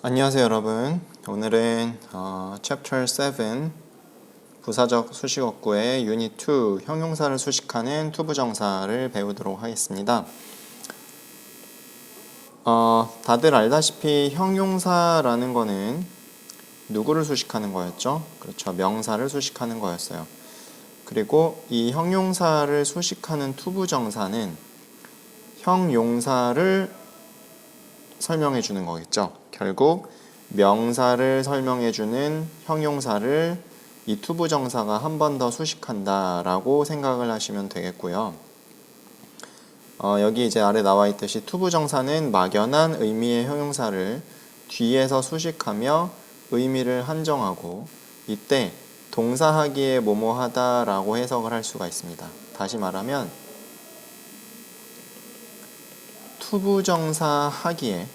안녕하세요 여러분 오늘은 어, Chapter 7 부사적 수식어구의 유닛 2 형용사를 수식하는 투부정사를 배우도록 하겠습니다 어, 다들 알다시피 형용사라는 거는 누구를 수식하는 거였죠? 그렇죠 명사를 수식하는 거였어요 그리고 이 형용사를 수식하는 투부정사는 형용사를 설명해 주는 거겠죠. 결국 명사를 설명해 주는 형용사를 이 투부정사가 한 번 더 수식한다라고 생각을 하시면 되겠고요. 어, 여기 이제 아래 나와 있듯이 투부정사는 막연한 의미의 형용사를 뒤에서 수식하며 의미를 한정하고 이때 동사하기에 뭐뭐하다라고 해석을 할 수가 있습니다. 다시 말하면 투부정사 하기에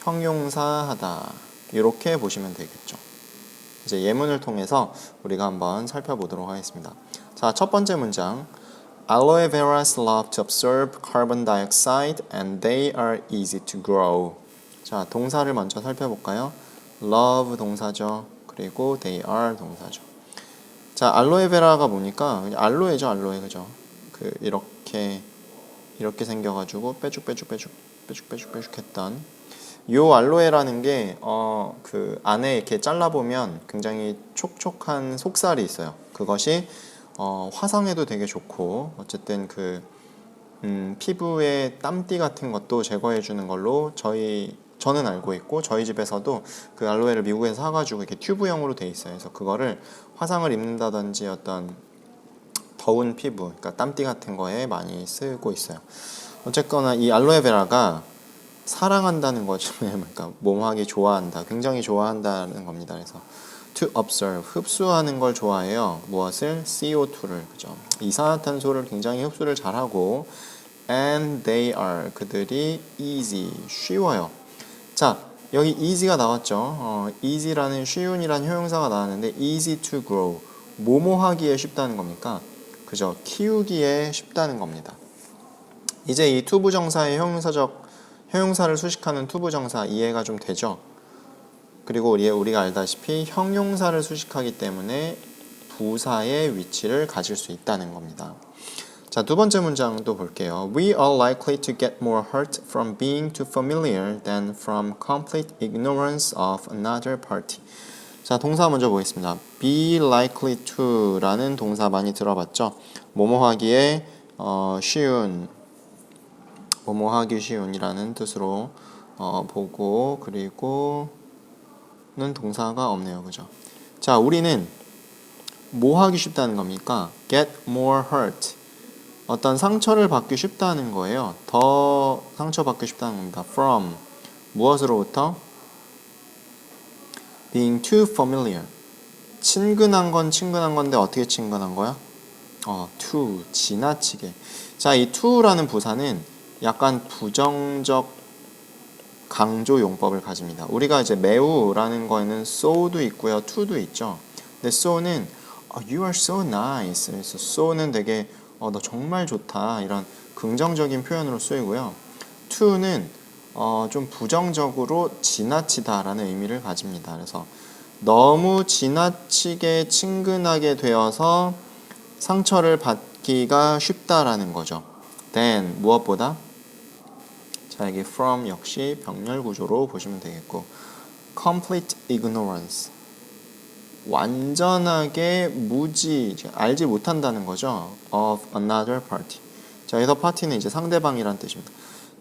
형용사 하다 이렇게 보시면 되겠죠. 이제 예문을 통해서 우리가 한번 살펴보도록 하겠습니다. 자, 첫 번째 문장. Aloe veras love to absorb carbon dioxide and they are easy to grow. 자, 동사를 먼저 살펴볼까요? love 동사죠. 그리고 they are 동사죠. 자, 알로에베라가 그냥 알로에죠, 알로에 그죠? 그 이렇게 이렇게 생겨가지고 빼죽빼죽 빼죽 빼죽 빼죽 빼죽 했던 요 알로에라는 게 어 그 안에 이렇게 잘라 보면 굉장히 촉촉한 속살이 있어요. 그것이 어 화상에도 되게 좋고 어쨌든 그 음, 피부에 땀띠 같은 것도 제거해 주는 걸로 저희 저는 알고 있고 저희 집에서도 그 알로에를 미국에서 사가지고 이렇게 튜브형으로 돼 있어요. 그래서 그거를 화상을 입는다든지 어떤 더운 피부, 그러니까 땀띠 같은 거에 많이 쓰고 있어요. 어쨌거나 이 알로에베라가 사랑한다는 거죠. 그러니까 몸하기 좋아한다, 굉장히 좋아한다는 겁니다. 그래서 to observe 흡수하는 걸 좋아해요. 무엇을? CO2를 그죠? 이산화탄소를 굉장히 흡수를 잘하고 and they are 그들이 easy 쉬워요. 자 여기 easy가 나왔죠. 어, easy라는 쉬운이라는 형용사가 나왔는데 easy to grow 뭐뭐 하기에 쉽다는 겁니까? 그죠? 키우기에 쉽다는 겁니다. 이제 이 투부정사의 형용사적 형용사를 수식하는 투부정사 이해가 좀 되죠? 그리고 우리 우리가 알다시피 형용사를 수식하기 때문에 부사의 위치를 가질 수 있다는 겁니다. 자, 두 번째 문장도 볼게요. We are likely to get more hurt from being too familiar than from complete ignorance of another party. 자, 동사 먼저 보겠습니다. be likely to라는 동사 많이 들어봤죠? 뭐뭐 하기에 어, 쉬운 뭐뭐 하기 쉬운이라는 뜻으로 어, 보고 그리고는 동사가 없네요. 그죠? 자, 우리는 뭐 하기 쉽다는 겁니까? get more hurt. 어떤 상처를 받기 쉽다는 거예요. 더 상처 받기 쉽다는 겁니다. from 무엇으로부터? being too familiar. 친근한 건 친근한 건데 어떻게 친근한 거야? 어, too 지나치게. 자, 이 to라는 부사는 약간 부정적 강조 용법을 가집니다. 우리가 이제 매우라는 거에는 so도 있고요, to도 있죠. 근데 so는 oh, you are so nice. 그래서 so는 되게 어, 너 정말 좋다 이런 긍정적인 표현으로 쓰이고요. to는 어, 좀 부정적으로 지나치다라는 의미를 가집니다. 그래서 너무 지나치게 친근하게 되어서 상처를 받기가 쉽다라는 거죠. then 무엇보다 자 여기 from 역시 병렬 구조로 보시면 되겠고 complete ignorance 완전하게 무지 알지 못한다는 거죠. of another party. 자, 여기서 party는 이제 상대방이란 뜻입니다.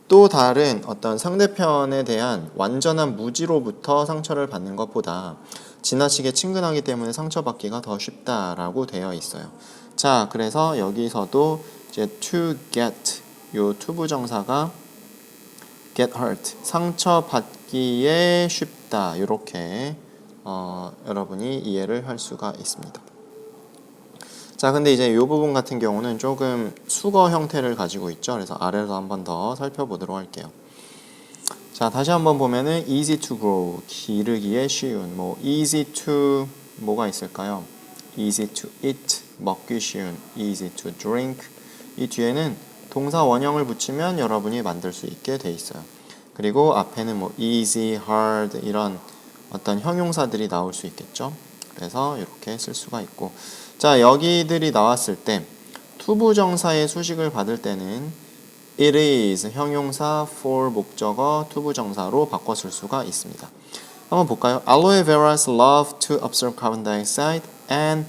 또 다른 어떤 상대편에 대한 완전한 무지로부터 상처를 받는 것보다 지나치게 친근하기 때문에 상처받기가 더 쉽다라고 되어 있어요. 자, 그래서 여기서도 이제 to get 요 투부정사가 get hurt 상처 받기에 쉽다 이렇게 어, 여러분이 이해를 할 수가 있습니다. 자, 근데 이제 이 부분 같은 경우는 조금 수거 형태를 가지고 있죠. 그래서 아래로 한번 더 살펴보도록 할게요. 자, 다시 한번 보면은 easy to grow, 기르기에 쉬운, 뭐 easy to 뭐가 있을까요? easy to eat, 먹기 쉬운, easy to drink. 이 뒤에는 동사 원형을 붙이면 여러분이 만들 수 있게 돼 있어요. 그리고 앞에는 뭐 easy, hard 이런 어떤 형용사들이 나올 수 있겠죠. 그래서 이렇게 쓸 수가 있고 자 여기들이 나왔을 때 투부정사의 수식을 받을 때는 it is 형용사 for 목적어 투부정사로 바꿔 쓸 수가 있습니다. 한번 볼까요? Aloe veras love to absorb carbon dioxide and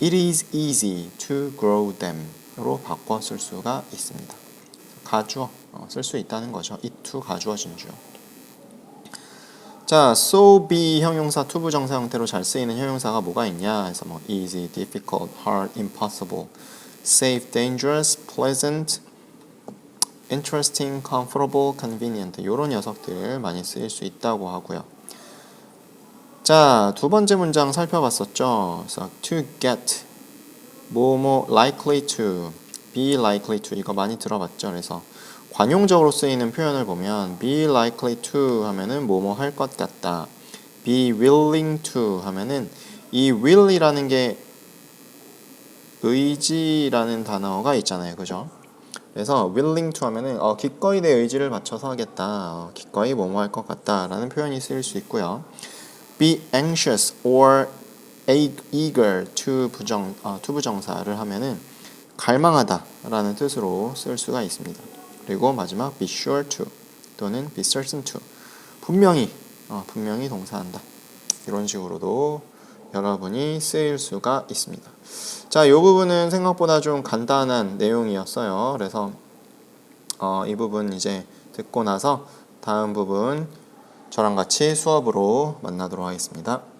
it is easy to grow them. 로 바꿔 쓸 수가 있습니다. 가주어 어, 쓸수 있다는 거죠. to 가주어 진주어. 자, so be 형용사 투부정사 형태로 잘 쓰이는 형용사가 뭐가 있냐? 그래서 뭐 easy, difficult, hard, impossible, safe, dangerous, pleasant, interesting, comfortable, convenient 이런 녀석들 많이 쓰일 수 있다고 하고요. 자, 두 번째 문장 살펴봤었죠. 그래서 to get 뭐뭐 likely to, be likely to 이거 많이 들어봤죠. 그래서 관용적으로 쓰이는 표현을 보면 be likely to 하면은 뭐뭐 할 것 같다. be willing to 하면은 이 will이라는 게 의지라는 단어가 있잖아요. 그죠? 그래서 willing to 하면은 어, 기꺼이 내 의지를 맞춰서 하겠다. 어, 기꺼이 뭐뭐 할 것 같다라는 표현이 쓰일 수 있고요. be anxious or eager to 부정 어, to 부정사를 하면은 갈망하다라는 뜻으로 쓸 수가 있습니다. 그리고 마지막 be sure to 또는 be certain to 분명히 어, 분명히 동사한다. 이런 식으로도 여러분이 쓰일 수가 있습니다. 자, 이 부분은 생각보다 좀 간단한 내용이었어요. 그래서 어, 이 부분 이제 듣고 나서 다음 부분 저랑 같이 수업으로 만나도록 하겠습니다.